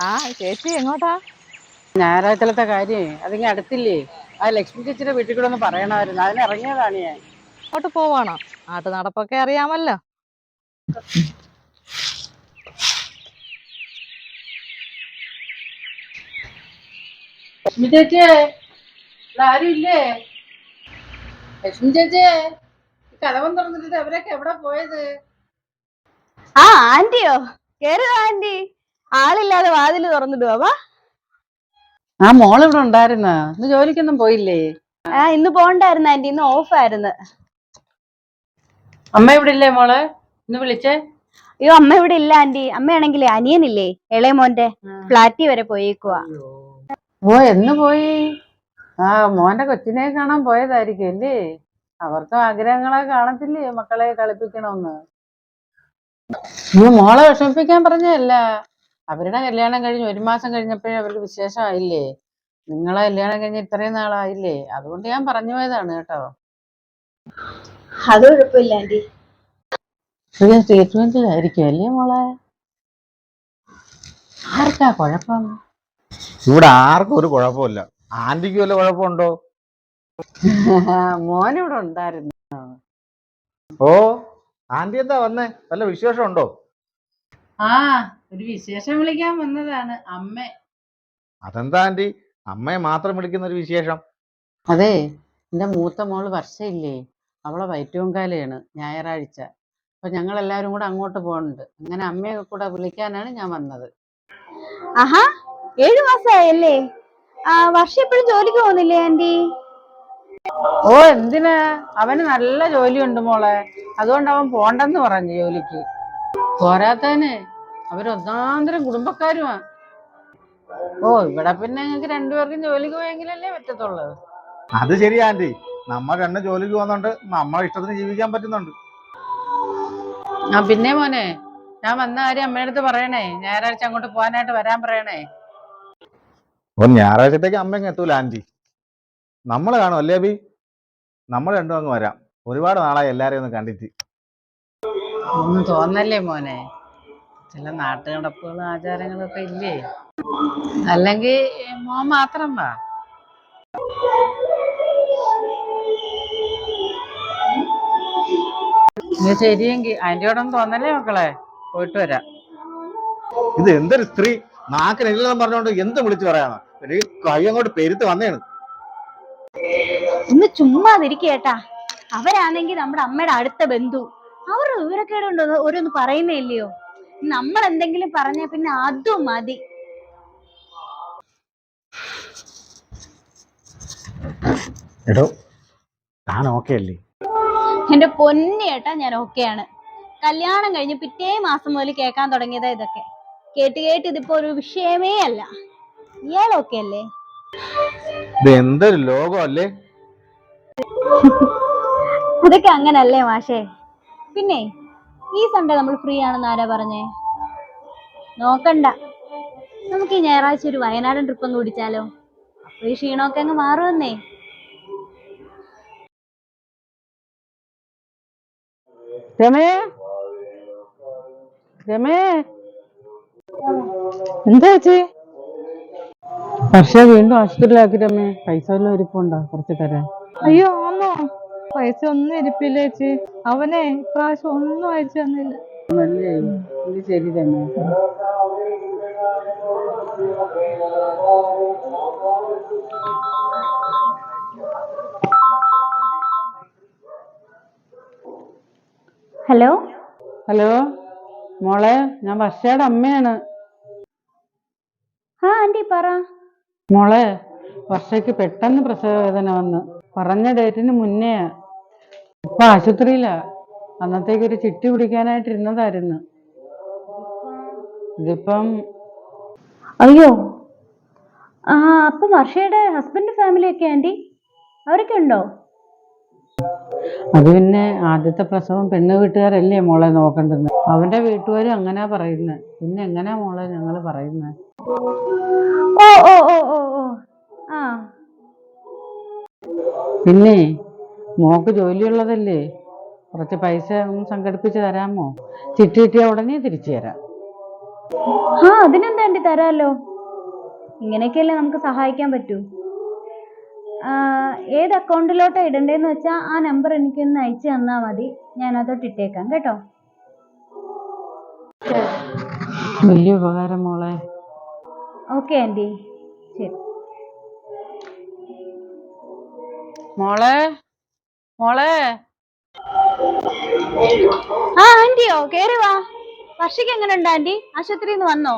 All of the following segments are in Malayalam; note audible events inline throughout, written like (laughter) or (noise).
ആ ചേച്ചി എങ്ങോട്ടാ? ഞായറാഴ്ചത്തെ കാര്യേ. അതിങ്ങ അടുത്തില്ലേ? ആ ലക്ഷ്മി ചേച്ചിയുടെ വീട്ടിൽ കൂടെ ഒന്ന് പറയണമായിരുന്നു. അതിന് ഇറങ്ങിയതാണ് ഞാൻ. അങ്ങോട്ട് പോവാണോ? നാട്ടു നടപ്പൊക്കെ അറിയാമല്ലോ. ലക്ഷ്മി ചേച്ചിയെ ആരും ഇല്ലേ? ലക്ഷ്മി ചേച്ചിയെ കലവം തുറന്നിട്ട് അവരൊക്കെ എവിടെ പോയത്? ആ ആന്റിയോ. കേറുക ആന്റി. ആളില്ലാതെ വാതിൽ തുറന്നിടുവാ? വാ. ആ മോൾ ഇവിടെ ഉണ്ടായിരുന്ന? ഇന്ന് ജോലിക്കൊന്നും പോയില്ലേ? ആ ഇന്ന് പോണ്ടായിരുന്നു ആന്റി. ഇന്ന് ഓഫ് ആയിരുന്നു. അമ്മ ഇവിടെ ഇല്ലേ മോളെ? ഇന്ന് വിളിച്ചേ? അയ്യോ അമ്മ ഇവിടെ ഇല്ല ആന്റി. അമ്മയാണെങ്കിലേ അനിയനില്ലേ? ഇളയ മോന്റെ ഫ്ലാറ്റി വരെ പോയേക്കുവാ. ഓ എന്ന് പോയി? ആ മോന്റെ കൊച്ചിനെ കാണാൻ പോയതായിരിക്കും അല്ലേ? അവർക്കും ആഗ്രഹങ്ങളെ കാണത്തില്ലേ മക്കളെ കളിപ്പിക്കണമെന്ന്? മോളെ വിഷമിപ്പിക്കാൻ പറഞ്ഞതല്ല. അവരുടെ കല്യാണം കഴിഞ്ഞ് ഒരു മാസം കഴിഞ്ഞപ്പോഴേ അവർക്ക് വിശേഷമായില്ലേ? നിങ്ങളെ കല്യാണം കഴിഞ്ഞ് ഇത്രയും നാളായില്ലേ? അതുകൊണ്ട് ഞാൻ പറഞ്ഞു പോയതാണ് കേട്ടോ. അത് കുഴപ്പമില്ല ആന്റി ട്രീറ്റ്മെന്റിലായിരിക്കും അല്ലേ മോളെ? ആർക്കാ കുഴപ്പം? ഇവിടെ ആർക്കും ഒരു കുഴപ്പമില്ല. ആന്റിക്ക് വല്ല കുഴപ്പമുണ്ടോ? ഇവിടെ ഉണ്ടായിരുന്നു. ഓ ആന്റി എന്താ വന്നേ? വല്ല വിശേഷം ഉണ്ടോ ആ ഒരു വിശേഷം വിളിക്കാൻ വന്നതാണ്. അമ്മ. അതെന്താ ആന്റി? അമ്മയെ മാത്രം വിളിക്കുന്ന ഒരു വിശേഷം. അതെ എന്റെ മൂത്ത മോൾ വർഷയില്ലേ? അവളെ വയറ്റുവങ്കാലയാണ് ഞായറാഴ്ച. അപ്പൊ ഞങ്ങൾ എല്ലാവരും കൂടെ അങ്ങോട്ട് പോകുന്നുണ്ട് അങ്ങനെ അമ്മയെ കൂടെ വിളിക്കാനാണ് ഞാൻ വന്നത്. ആഹാ ഏഴു മാസമായല്ലേ ആ വർഷം ജോലിക്ക് പോകുന്നില്ലേ ആന്റി? ഓ എന്തിനാ? അവന് നല്ല ജോലിയുണ്ട് മോളെ. അതുകൊണ്ട് അവൻ പോണ്ടെന്ന് പറഞ്ഞു ജോലിക്ക്. പോരാത്തതിന് അവരൊന്നാന്തരം കുടുംബക്കാരുമാ ഓ ഇവിടെ പിന്നെ ഞങ്ങൾക്ക് രണ്ടുപേർക്കും ജോലിക്ക് പോയെങ്കിലല്ലേ പറ്റത്തുള്ളത് അത് ശരിയാ ആന്റി. നമ്മൾ രണ്ട് ജോലിക്ക് പോകുന്നുണ്ട്. നമ്മളെ ഇഷ്ടത്തിന് ജീവിക്കാൻ പറ്റുന്നുണ്ട്. ആ പിന്നെ മോനെ ഞാൻ വന്ന കാര്യം അമ്മയുടെ അടുത്ത് പറയണേ. ഞായറാഴ്ച അങ്ങോട്ട് പോകാനായിട്ട് വരാൻ പറയണേ. ഒരു ഞായറാഴ്ചത്തേക്ക് അമ്മ എത്തൂല ആന്റി. നമ്മൾ കാണും അല്ലേ ബി നമ്മൾ രണ്ടും അങ്ങ് വരാം. ഒരുപാട് നാളായി എല്ലാരെയും ഒന്ന് കണ്ടിട്ട്. ഒന്നും തോന്നല്ലേ മോനെ. ചില നാട്ടുനടപ്പുകളും ആചാരങ്ങളും ഒക്കെ ഇല്ലേ? അല്ലെങ്കിൽ മോൻ മാത്രം വാ. ഇനി ശരിയെങ്കിൽ ഒന്നും തോന്നല്ലേ മക്കളെ? പോയിട്ട് വരാം. ഇത് എന്തൊരു സ്ത്രീ? നാക്കിനെല്ലാം പറഞ്ഞോണ്ട് എന്ത് വിളിച്ചു പറയാനാ? ഒരു കൈ അങ്ങോട്ട് പെരുത്ത് വന്നേണ്. ഒന്ന് ചുമ്മാതിരിക്കേട്ടാ അവരാണെങ്കിൽ നമ്മുടെ അമ്മയുടെ അടുത്ത ബന്ധു. അവരുടെ വിവരക്കേടുണ്ടോ ഓരോന്ന് പറയുന്നേ ഇല്ലയോ? നമ്മൾ എന്തെങ്കിലും പറഞ്ഞ പിന്നെ അതും മതി. എടോ താൻ ഓക്കെ അല്ലേ? എന്റെ പൊന്നിയേട്ടാ ഞാൻ ഓക്കെയാണ് കല്യാണം കഴിഞ്ഞ് പിറ്റേ മാസം മുതൽ കേൾക്കാൻ തുടങ്ങിയതാ ഇതൊക്കെ. കേട്ട് കേട്ട് ഇതിപ്പോ ഒരു വിഷയമേ അല്ല. ഇയാൾ ഓക്കെ അല്ലേ? ഇത് എന്തൊരു ലോകമല്ലേ അല്ലേ? (laughs) അതൊക്കെ അങ്ങനല്ലേ മാഷേ. പിന്നെ ഈ സൺഡേ നമ്മൾ ഫ്രീ ആണെന്ന് ആരാ പറഞ്ഞേ? നോക്കണ്ട. നമുക്ക് ഈ ഞായറാഴ്ച ഒരു വയനാടൻ ട്രിപ്പ് ഒന്ന് പിടിച്ചാലോ? അപ്പൊ ഈ ക്ഷീണമൊക്കെ അങ്ങ് മാറുമെന്നേ. രമേ? രമേ? എന്താ ചേച്ചി? പക്ഷേ വീണ്ടും ആശുപത്രിയിലാക്കി രമേ. പൈസ വല്ലതും ഇരിപ്പുണ്ടോ കുറച്ച് തരാൻ. അയ്യോ ആന്നോ. പൈസ ഒന്നും ഇരിപ്പില്ല ചേച്ചി. അവനെ ഇപ്രാവശ്യം ഒന്നും അയച്ചു തന്നില്ല. ശരി തന്നെ. ഹലോ? ഹലോ? മോളെ ഞാൻ വർഷയുടെ അമ്മയാണ്. ആ ആന്റി പറ. മോളെ വർഷയ്ക്ക് പെട്ടെന്ന് പ്രസവ വേദന വന്ന്. പറഞ്ഞ ഡേറ്റിന് മുന്നെയാ. ഇപ്പൊ ആശുപത്രിയിലാ. അന്നത്തേക്ക് ഒരു ചിട്ടി പിടിക്കാനായിട്ട് ഇരുന്നതായിരുന്നു ഇതിപ്പം അയ്യോ. ആ അപ്പൊ വർഷയുടെ ഹസ്ബൻഡ് ഫാമിലി ഒക്കെ ആന്റി? അവരൊക്കെ ഉണ്ടോ? അത് പിന്നെ ആദ്യത്തെ പ്രസവം പെണ്ണ് വീട്ടുകാരല്ലേ മോളെ നോക്കണ്ടെന്ന് അവന്റെ വീട്ടുകാരും അങ്ങനാ പറയുന്നത് പിന്നെ എങ്ങനെയാ മോളെ ഞങ്ങൾ പറയുന്നത് ഓ ഓ ഓ ഓ. ആ. പിന്നെ മോക്ക് ജോലിയുള്ളതല്ലേ? കുറച്ച് പൈസ ഒന്ന് സംഘടിപ്പിച്ച് തരാമോ? ചിട്ടി കിട്ടിയ ഉടനെ തിരിച്ചു തരാം. ആ അതിനെന്താ ആന്റി തരാമല്ലോ ഇങ്ങനെയൊക്കെയല്ലേ നമുക്ക് സഹായിക്കാൻ പറ്റൂ. ആ, ഏത് അക്കൗണ്ടിലോട്ടാ ഇടണ്ടേന്ന് വെച്ചാൽ ആ നമ്പർ എനിക്കൊന്ന് അയച്ചു തന്നാൽ മതി. ഞാൻ അതോട്ട് ഇട്ടേക്കാം കേട്ടോ? വലിയ ഉപകാരം മോളെ. Okay aunty. ശരി. മോളെ മോളെ. ആ ആന്റിയോ കേറി വാ. വർഷയ്ക്ക് എങ്ങനെയുണ്ട് ആന്റി? ആശുപത്രിയിൽ നിന്ന് വന്നോ?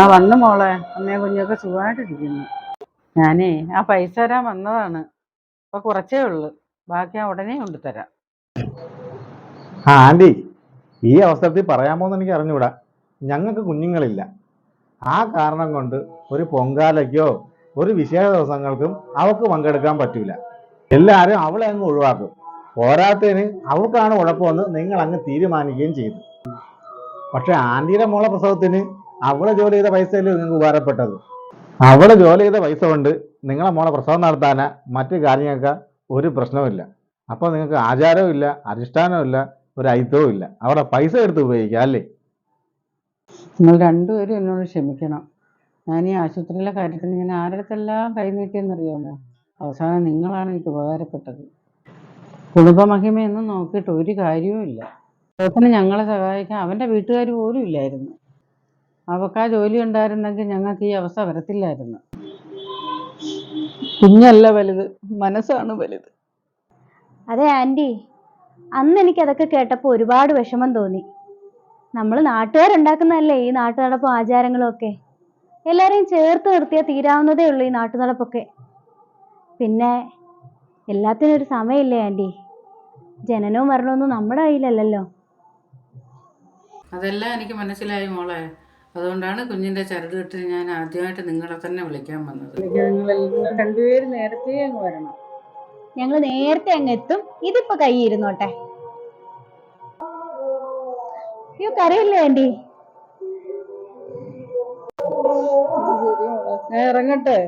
ആ വന്നു മോളെ. അമ്മയും കുഞ്ഞൊക്കെ സുഖമായിട്ടിരിക്കുന്നു. ഞാനേ ആ പൈസ തരാൻ വന്നതാണ്. ഇപ്പൊ കുറച്ചേ ഉള്ളു. ബാക്കി ഞാൻ ഉടനെ കൊണ്ടുതരാം. ആ ആന്റി ഈ അവസരത്തിൽ പറയാൻ പറയാമോന്ന് എനിക്ക് അറിഞ്ഞൂടാ ഞങ്ങൾക്ക് കുഞ്ഞുങ്ങളില്ല. ആ കാരണം കൊണ്ട് ഒരു പൊങ്കാലയ്ക്കോ ഒരു വിശേഷ ദിവസങ്ങൾക്കും അവക്ക് പങ്കെടുക്കാൻ പറ്റൂല. എല്ലാവരും അവളെ അങ്ങ് ഒഴിവാക്കും. പോരാത്തതിന് അവൾക്കാണ് കുഴപ്പമെന്ന് നിങ്ങൾ അങ്ങ് തീരുമാനിക്കുകയും ചെയ്തു. പക്ഷെ ആന്റിയുടെ മോളെ പ്രസവത്തിന് അവളെ ജോലി ചെയ്ത പൈസയല്ലേ നിങ്ങൾക്ക് ഉപകാരപ്പെട്ടത്? അവൾ ജോലി ചെയ്ത പൈസ കൊണ്ട് നിങ്ങളെ മോളെ പ്രസവം നടത്താനാ മറ്റു കാര്യങ്ങൾക്ക് ഒരു പ്രശ്നവുമില്ല. അപ്പോൾ നിങ്ങൾക്ക് ആചാരവും ഇല്ല അനുഷ്ഠാനവും ഇല്ല ഒരു ഐത്തവും ഇല്ല. അവിടെ പൈസ എടുത്ത് ഉപയോഗിക്കാം അല്ലേ? നിങ്ങൾ രണ്ടുപേരും എന്നോട് ക്ഷമിക്കണം. ഞാൻ ഈ ആശുപത്രിയിലെ കാര്യത്തിന് ഞാൻ ആരുടെല്ലാം കൈ നീട്ടിയെന്നറിയാമോ? അവസാനം നിങ്ങളാണ് എനിക്ക് ഉപകാരപ്പെട്ടത്. കുടുംബമഹിമയൊന്നും നോക്കിയിട്ട് ഒരു കാര്യവുമില്ല അദ്ദേഹത്തിന് ഞങ്ങളെ സഹായിക്കാൻ അവന്റെ വീട്ടുകാർ പോലും ഇല്ലായിരുന്നു. അവൾക്ക് ആ ജോലി ഉണ്ടായിരുന്നെങ്കിൽ ഞങ്ങൾക്ക് ഈ അവസ്ഥ വരത്തില്ലായിരുന്നു. കുഞ്ഞല്ല വലുത് മനസ്സാണ് വലുത്. അതെ ആന്റി അന്ന് എനിക്ക് അതൊക്കെ കേട്ടപ്പോൾ ഒരുപാട് വിഷമം തോന്നി. നമ്മൾ നാട്ടുകാരുണ്ടാക്കുന്നതല്ലേ ഈ നാട്ടുനടപ്പും ആചാരങ്ങളും ഒക്കെ എല്ലാവരെയും ചേർത്ത് നിർത്തിയാൽ തീരാവുന്നതേ ഉള്ളൂ ഈ നാട്ടുനടപ്പൊക്കെ. പിന്നെ എല്ലാത്തിനും ഒരു സമയമില്ലേ ആന്റി? ജനനവും മരണമൊന്നും നമ്മുടെ കയ്യിലല്ലല്ലോ. അതെല്ലാം എനിക്ക് മനസ്സിലായി മോളെ. അതുകൊണ്ടാണ് കുഞ്ഞിന്റെ ചരട് കെട്ടിന് ഞാൻ ആദ്യമായിട്ട് നിങ്ങളെ തന്നെ വിളിക്കാൻ വന്നത്. രണ്ടുപേരും നേരത്തെ അങ്ങ് വരണം. ഞങ്ങൾ നേരത്തെ അങ്ങ് എത്തും. ഇതിപ്പോ കൈ ഇരുന്നോട്ടെ. അയ്യോ കരയില്ലേ ആന്റി? ഞാൻ ഇറങ്ങട്ടെ?